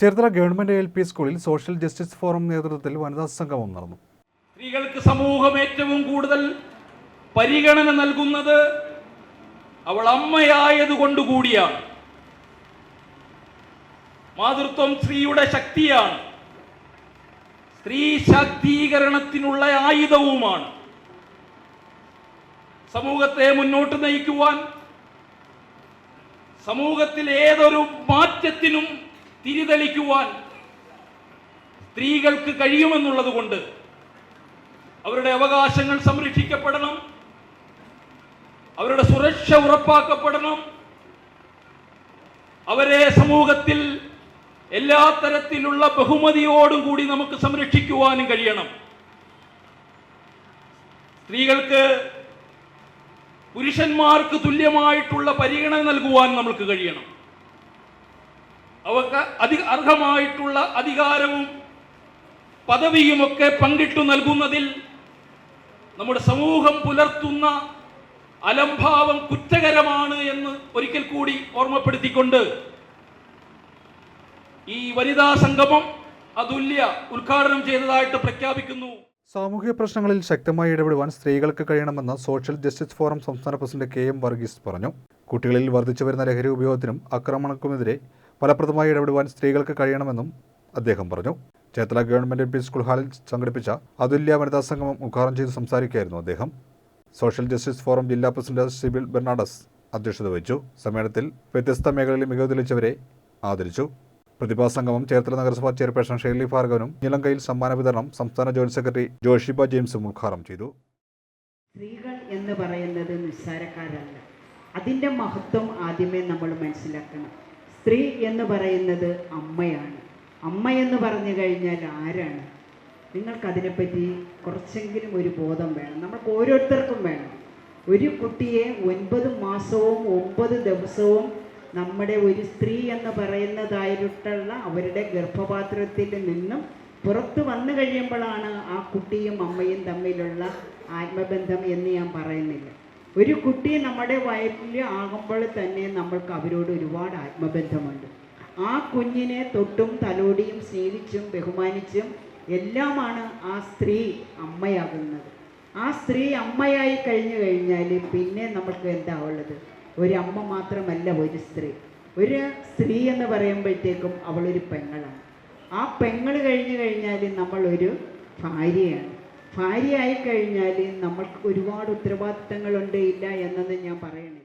Cherthala government L P സ്കൂളിൽ social justice forum നേതൃത്വത്തിൽ വനിതാ സംഗമം നടന്നു. സ്ത്രീകൾക്ക് സമൂഹം ഏറ്റവും കൂടുതൽ പരിഗണന നൽകുന്നത് അവൾ അമ്മയായതുകൊണ്ട് കൂടിയാണ് മാതൃത്വം സ്ത്രീയുടെ ശക്തിയാണ്. സ്ത്രീ ശാക്തീകരണത്തിനുള്ള ആയുധവുമാണ്. സമൂഹത്തെ മുന്നോട്ട് നയിക്കുവാൻ സമൂഹത്തിൽ ഏതൊരു മാറ്റത്തിനും തിരിതെളിക്കുവാൻ സ്ത്രീകൾക്ക് കഴിയുമെന്നുള്ളത് കൊണ്ട് അവരുടെ അവകാശങ്ങൾ സംരക്ഷിക്കപ്പെടണം. അവരുടെ സുരക്ഷ ഉറപ്പാക്കപ്പെടണം. അവരെ സമൂഹത്തിൽ എല്ലാ തരത്തിലുള്ള ബഹുമതിയോടും കൂടി നമുക്ക് സംരക്ഷിക്കുവാനും കഴിയണം. സ്ത്രീകൾക്ക് പുരുഷന്മാർക്ക് തുല്യമായിട്ടുള്ള പരിഗണന നൽകുവാൻ നമുക്ക് കഴിയണം. അവർക്ക് അധി അർഹമായിട്ടുള്ള അധികാരവും പദവിയുമൊക്കെ പങ്കിട്ടു നൽകുന്നതിൽ നമ്മുടെ സമൂഹം പുലർത്തുന്ന അലംഭാവം കുറ്റകരമാണ് എന്ന് ഒരിക്കൽ കൂടി ഓർമ്മപ്പെടുത്തിക്കൊണ്ട് ഈ വനിതാ സംഗമം അതുല്യ ഉദ്ഘാടനം ചെയ്തതായിട്ട് പ്രഖ്യാപിക്കുന്നു. സാമൂഹ്യ പ്രശ്നങ്ങളിൽ ശക്തമായി ഇടപെടുവാൻ സ്ത്രീകൾക്ക് കഴിയണമെന്ന് സോഷ്യൽ ജസ്റ്റിസ് ഫോറം സംസ്ഥാന പ്രസിഡന്റ് കെ എം വർഗീസ് പറഞ്ഞു. കുട്ടികളിൽ വർദ്ധിച്ചു വരുന്ന ലഹരി ഉപയോഗത്തിനും ആക്രമണക്കുമെതിരെ ഫലപ്രദമായി ഇടപെടുവാൻ സ്ത്രീകൾക്ക് കഴിയണമെന്നും അദ്ദേഹം പറഞ്ഞു. Chethala government L P school ഹാളിൽ സംഘടിപ്പിച്ച അതുല്യ വനിതാ സംഗമം ഉദ്ഘാടനം ചെയ്ത് സംസാരിക്കുകയായിരുന്നു അദ്ദേഹം. സോഷ്യൽ ജസ്റ്റിസ് ഫോറം ജില്ലാ പ്രസിഡന്റ് സിബിൽ ബെർണാഡസ് അധ്യക്ഷത വഹിച്ചു. സമ്മേളനത്തിൽ വ്യത്യസ്ത മേഖലകളിൽ മികവ് തെളിയിച്ചവരെ ആദരിച്ചു. പ്രതിഭാ സംഗമം ചേർത്തല നഗരസഭാ ചെയർപേഴ്സൺ ഷെയ്ലി ഭാർഗവനും നിലങ്കയിൽ സമ്മാന വിതരണം സംസ്ഥാന ജോയിന്റ് സെക്രട്ടറി ജോഷിബ ജെയിംസും ഉദ്ഘാടനം ചെയ്തു. സ്ത്രീകൾ എന്ന് പറയുന്നത് നിസ്സാരക്കാരല്ല. അതിന്റെ മഹത്വം ആദ്യമേ നമ്മൾ മനസ്സിലാക്കണം. സ്ത്രീ എന്ന് പറയുന്നത് അമ്മയാണ്. അമ്മ എന്ന് പറഞ്ഞു കഴിഞ്ഞാൽ ആരാണ്? നിങ്ങൾക്കതിനെപ്പറ്റി കുറച്ചെങ്കിലും ഒരു ബോധം വേണം. നമുക്ക് ഓരോരുത്തർക്കും വേണം. ഒരു കുട്ടിയെ ഒൻപത് മാസവും ഒമ്പത് ദിവസവും നമ്മുടെ ഒരു സ്ത്രീ എന്ന് പറയുന്നതായിട്ടുള്ള അവരുടെ ഗർഭപാത്രത്തിൽ നിന്നും പുറത്തു വന്നു കഴിയുമ്പോഴാണ് ആ കുട്ടിയും അമ്മയും തമ്മിലുള്ള ആത്മബന്ധം എന്ന് ഞാൻ പറയുന്നില്ല. ഒരു കുട്ടി നമ്മുടെ വയറ്റിൽ ആകുമ്പോൾ തന്നെ നമ്മൾക്ക് അവരോട് ഒരുപാട് ആത്മബന്ധമുണ്ട്. ആ കുഞ്ഞിനെ തൊട്ടും തലോടിയും സ്നേഹിച്ചും ബഹുമാനിച്ചും എല്ലാമാണ് ആ സ്ത്രീ അമ്മയാകുന്നത്. ആ സ്ത്രീ അമ്മയായി കഴിഞ്ഞു കഴിഞ്ഞാൽ പിന്നെ നമ്മൾക്ക് എന്താ ഉള്ളത്? ഒരു അമ്മ മാത്രമല്ല ഒരു സ്ത്രീ. ഒരു സ്ത്രീ എന്ന് പറയുമ്പോഴത്തേക്കും അവളൊരു പെങ്ങളാണ്. ആ പെങ്ങൾ കഴിഞ്ഞു കഴിഞ്ഞാൽ നമ്മളൊരു ഭാര്യയാണ്. ഭാര്യയായി കഴിഞ്ഞാൽ നമ്മൾക്ക് ഒരുപാട് ഉത്തരവാദിത്തങ്ങളുണ്ട് ഇല്ല എന്നൊന്നും ഞാൻ പറയണില്ല.